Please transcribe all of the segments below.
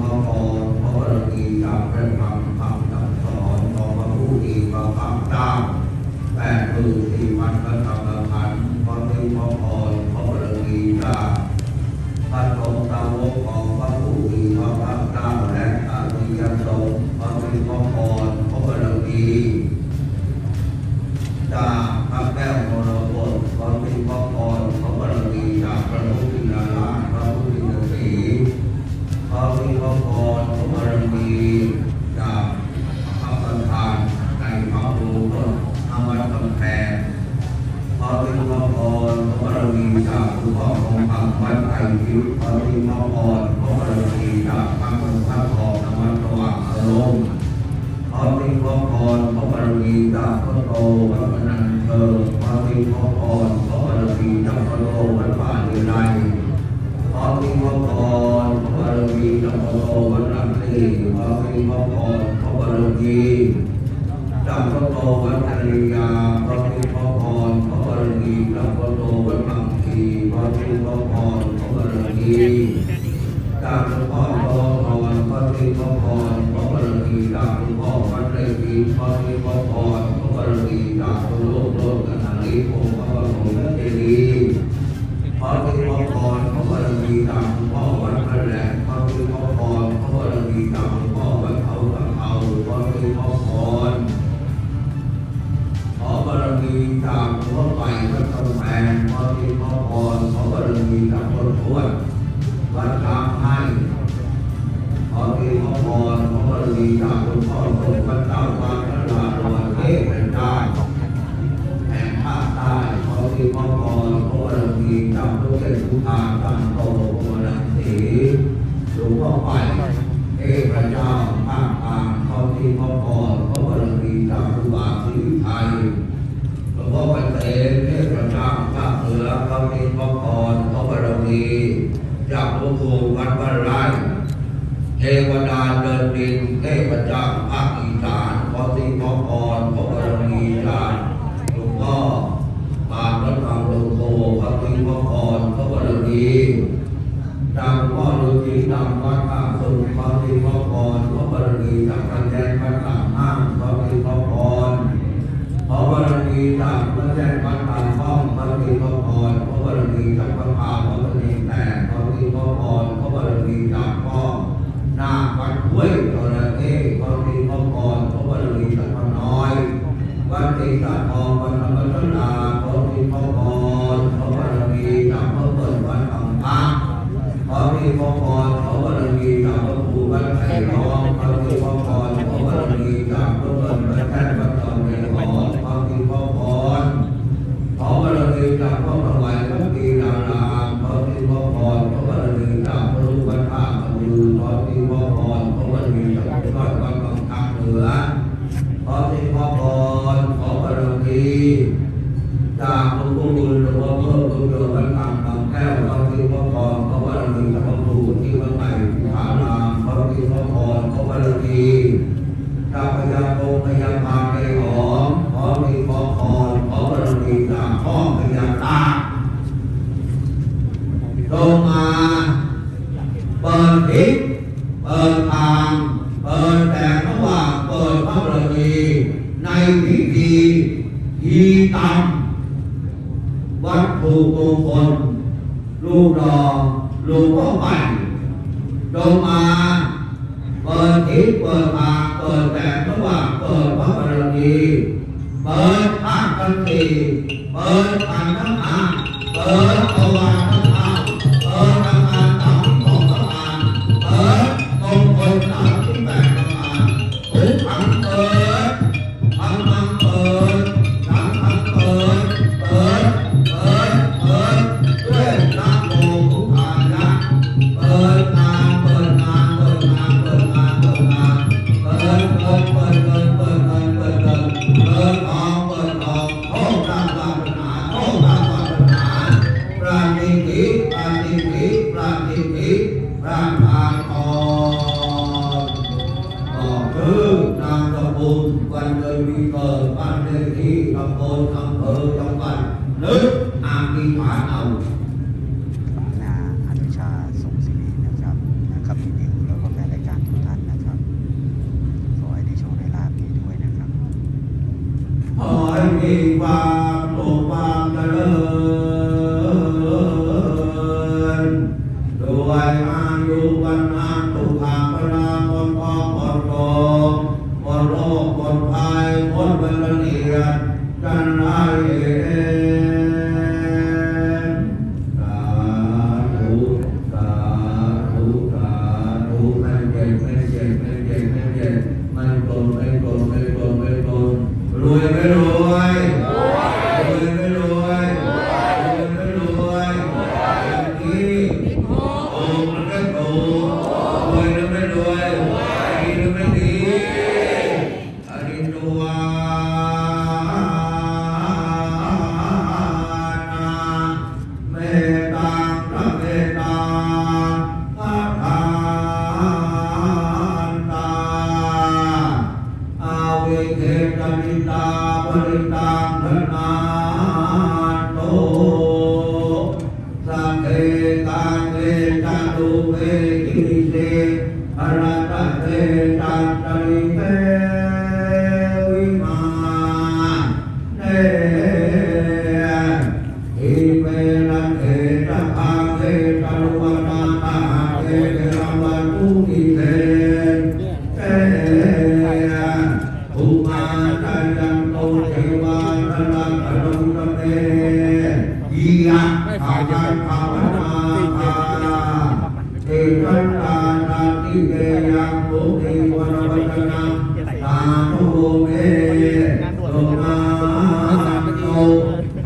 พระพรพระบรมีจากพระธรรมคำสั่งสอนของพระผู้มีพระภาคเจ้าแปดคือสี่วันพระธรรมขันธ์พระมีพระพรพระบรมีจากพระสงฆ์สาวก พโตวัดพนันเธอขอมีพระพรพระบารมีจากพระโตวัดป่าเดือไรขอมีพระพรพระบารมีจากรโตวัดรังสีพระพรพระบาร องค์พระบรมพระเจดีย์พระพุทธพรพระบรมีตามพ่อวัดพระแหลกพระพุทธพรพระบรมีตามพ่อวัดเขาตะเขาพระพุทธพรพระบรมีตามพ่อไปพระกำแพงพระพุทธพรพระบรมีตามพ่อทวด หลวงพ่อไปเทพระเจ้าภาคกลางขอมีพระพรขอบารมีจากครูบาศรีวิไทยหลวงพ่อปัจเจกเทพเจ้าภาเหนือเขามีพระพรพระบารมีจากหลวงปู่วัดบ้านไร่เทวดาเดินดินเทพเจ้าภาคอีสานขอสีพระพรพระบาร ปัจจัยปัจจัยห้างปฏิปพรพระบรมีจากปัจจัยปัจจัยห้องปฏิปพรพระบรมีจาพระพาพระทีแต่ปฏิปพรพระบรมีจาพ่อนาปัดหวยจระเข้ปฏิปพรพระบรมีจาพระน้อยวัดติสาทองวัดธรรมสถาปฏิปพรพระบรมีจาพระเปิดวัธรรมพักปฏิปพรพระบรมีจาพระภูวัดไทร้อง พระประวัติพระปีนารามขอมีพรพรขอบารมีจาพระรูปวัดท่าขมือขอมีพรพรขอบารมีจากพระวัดวัดบางเหนือขอที่พรพรขอบารมีจากหลวงปู่บุญหลวงพ่อพิ่มคุณโยมตามบางแก้วขอที่พรพรขอบารมีจากพระครูที่วัดใหม่ผารามขอที่พรพรขอบารมีจากพญาโกพญาพาน bờ hiếp bờ tàn bờ đèn nó hòa, bờ pháp là gì nay nghĩ gì di tâm. Bất thù cô phồn lưu đò lưu có bành đồ mà bờ hiếp bờ tàn bờ đèn nó hòa, bờ pháp là gì bờ thang cân thì bờ เออ Nabi कविता वरिता भनातो सखे तांगे चालू वे किसे हरता से चालू ยียะภาวันภาวนาภาเอตันตานาติเกยังโภติวันวัฒนังตาโนเมโลมาโน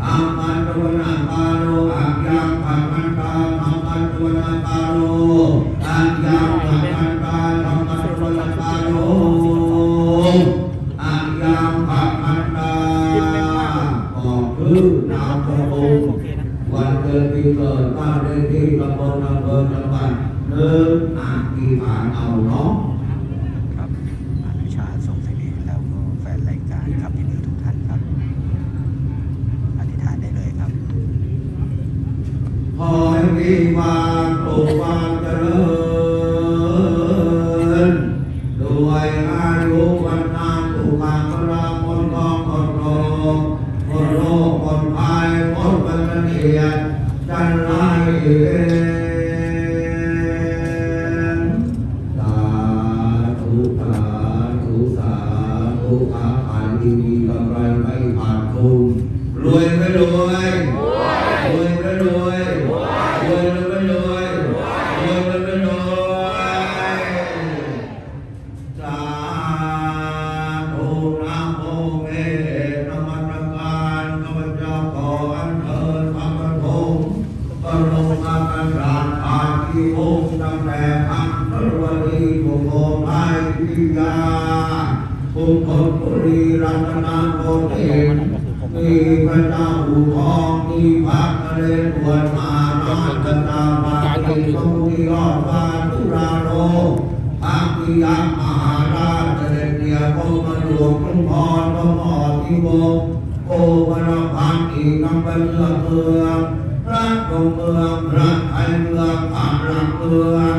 อามันตวนาปาโลอักยังภามันตาธรรมันตวนาปาโลอักยังภามันตาธรรมันตวนาปาโล ที่ ไรไม่ขาดทุนรวยไม่รวยรวยไม่รวยรวยไม่รวยรวยไม่รวยสาธุนะโมเมนมัสการข้าพเจ้าขออัญเชิญพระปฐมบรมอาการอาชีวงศ์ตั้งแต่พันรวดีบุโภไทยพิยา ภูมิพลบุรีรัตนาโกสินมีพระเจ้าอู่ทองมีพระนเรศวรมาราชตาบาลีทรงที่ยอดฟ้าตุราโรพระปิยมหาราชเด็จเดียพมหลวงคุ้มพรพระมอทิวงศ์โอวรพันธ์อีกำเป็นเมืองเมืองพระดงเมืองพระไทยเมืองผ่านหลังเมือง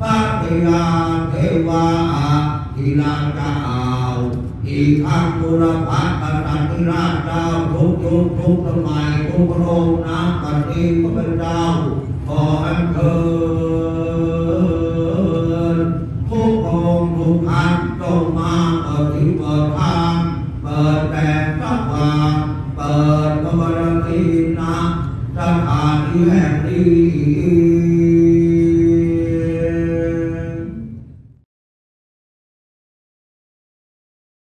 พระปิยาเทวาทีลานเจ้า อีกทั้งบุรพัฒน์กษัตริย์ราชเจ้าทุกยุคทุกสมัยทุกพระองค์น้ำปฏิพระเจ้าขออัญเชิญทุกองทุกท่านจงมาเปิดที่เปิดทางเปิดแต่สว่าเปิดพระบารมีนะสถานที่แห่งนี้